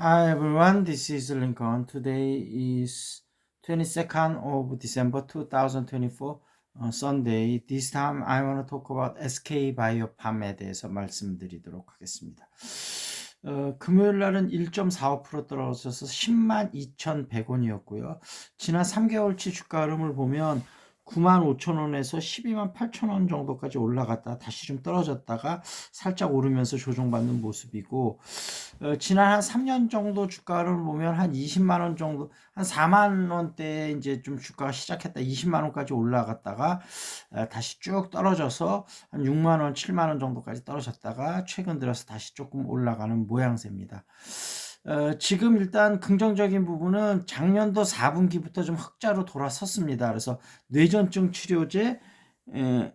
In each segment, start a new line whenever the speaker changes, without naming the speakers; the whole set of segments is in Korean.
Hi everyone, this is Lincoln. Today is 22nd of December 2024, uh, Sunday. This time I want to talk about SK 바이오팜에 대해서 말씀드리도록 하겠습니다. 어, 금요일 날은 1.45% 떨어져서 10만 2,100원이었고요. 지난 3개월치 주가 흐름을 보면 9만 5천 원에서 12만 8천 원 정도까지 올라갔다 다시 좀 떨어졌다가 살짝 오르면서 조정받는 모습이고 어, 지난 한 3년 정도 주가를 보면 한 20만 원 정도 한 4만 원대 이제 좀 주가가 시작했다 20만 원까지 올라갔다가 어, 다시 쭉 떨어져서 한 6만 원 7만 원 정도까지 떨어졌다가 최근 들어서 다시 조금 올라가는 모양새입니다. 어, 지금 일단 긍정적인 부분은 작년도 4분기부터 좀 흑자로 돌아섰습니다. 그래서 뇌전증 치료제 에,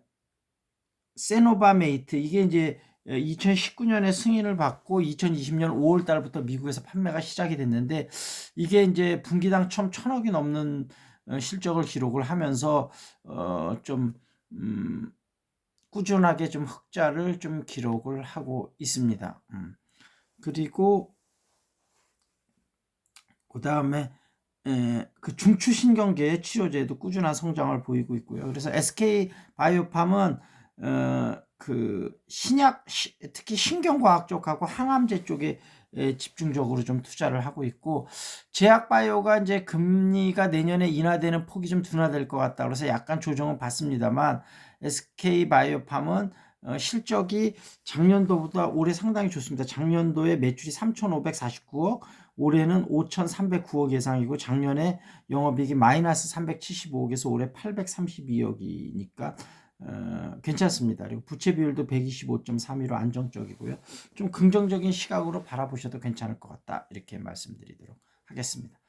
세노바메이트 이게 이제 2019년에 승인을 받고 2020년 5월 달부터 미국에서 판매가 시작이 됐는데 이게 이제 분기당 총 천억이 넘는 어, 실적을 기록을 하면서 어좀 음, 꾸준하게 좀 흑자를 좀 기록을 하고 있습니다. 음. 그리고 그 다음에 그 중추신경계 치료제도 꾸준한 성장을 보이고 있고요. 그래서 SK 바이오팜은 어, 그 신약 특히 신경과학 쪽하고 항암제 쪽에 집중적으로 좀 투자를 하고 있고 제약바이오가 이제 금리가 내년에 인하되는 폭이 좀 둔화될 것 같다 그래서 약간 조정은 받습니다만 SK 바이오팜은 어, 실적이 작년도보다 올해 상당히 좋습니다. 작년도에 매출이 3,549억, 올해는 5,309억 예상이고 작년에 영업이익이 마이너스 375억에서 올해 832억이니까 어, 괜찮습니다. 그리고 부채 비율도 125.3으로 안정적이고요. 좀 긍정적인 시각으로 바라보셔도 괜찮을 것 같다. 이렇게 말씀드리도록 하겠습니다.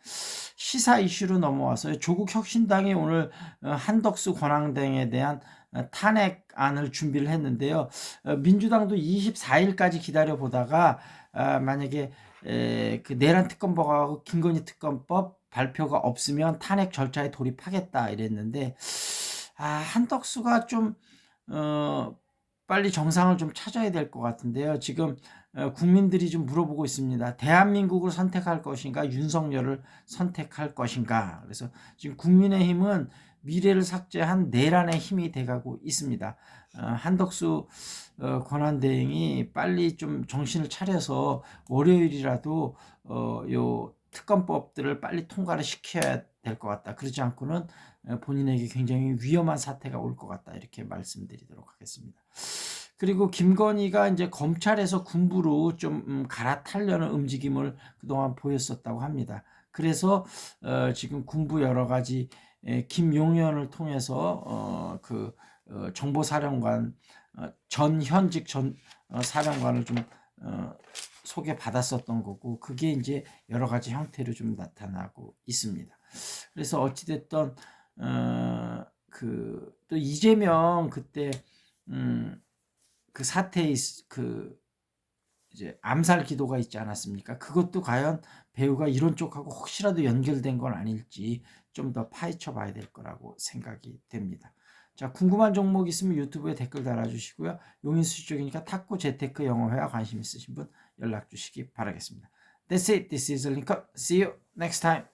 시사 이슈로 넘어와서 조국 혁신당이 오늘 어, 한덕수 권한대행에 대한 어, 탄핵안을 준비를 했는데요. 어, 민주당도 24일까지 기다려 보다가 만약에 그 내란 특검법하고 김건희 특검법 발표가 없으면 탄핵 절차에 돌입하겠다 이랬는데 아, 한덕수가 좀 어, 빨리 정상을 좀 찾아야 될 것 같은데요. 지금 어, 국민들이 좀 물어보고 있습니다. 대한민국을 선택할 것인가, 윤석열을 선택할 것인가. 그래서 지금 국민의힘은 미래를 삭제한 내란의 힘이 돼가고 있습니다. 어, 한덕수 어, 권한대행이 빨리 좀 정신을 차려서 월요일이라도 요 특검법들을 빨리 통과를 시켜야 될 것 같다. 그러지 않고는 본인에게 굉장히 위험한 사태가 올 것 같다. 이렇게 말씀드리도록 하겠습니다. 그리고 김건희가 이제 검찰에서 군부로 좀 음, 갈아타려는 움직임을 그동안 보였었다고 합니다. 그래서 어, 지금 군부 여러 가지 에, 김용현을 통해서 어, 그 어, 정보사령관 어, 전 현직 전 어, 사령관을 좀 어, 소개 받았었던 거고 그게 이제 여러 가지 형태로 좀 나타나고 있습니다. 그래서 어찌됐던 어, 그또 이재명 그때 음, 그 사태의 그 이제 암살 기도가 있지 않았습니까? 그것도 과연 배우가 이런 쪽하고 혹시라도 연결된 건 아닐지 좀 더 파헤쳐 봐야 될 거라고 생각이 됩니다. 자, 궁금한 종목 있으면 유튜브에 댓글 달아주시고요. 용인수 쪽이니까 탁구 재테크 영어회화 관심 있으신 분 연락 주시기 바라겠습니다. That's it. This is Lincoln. See you next time.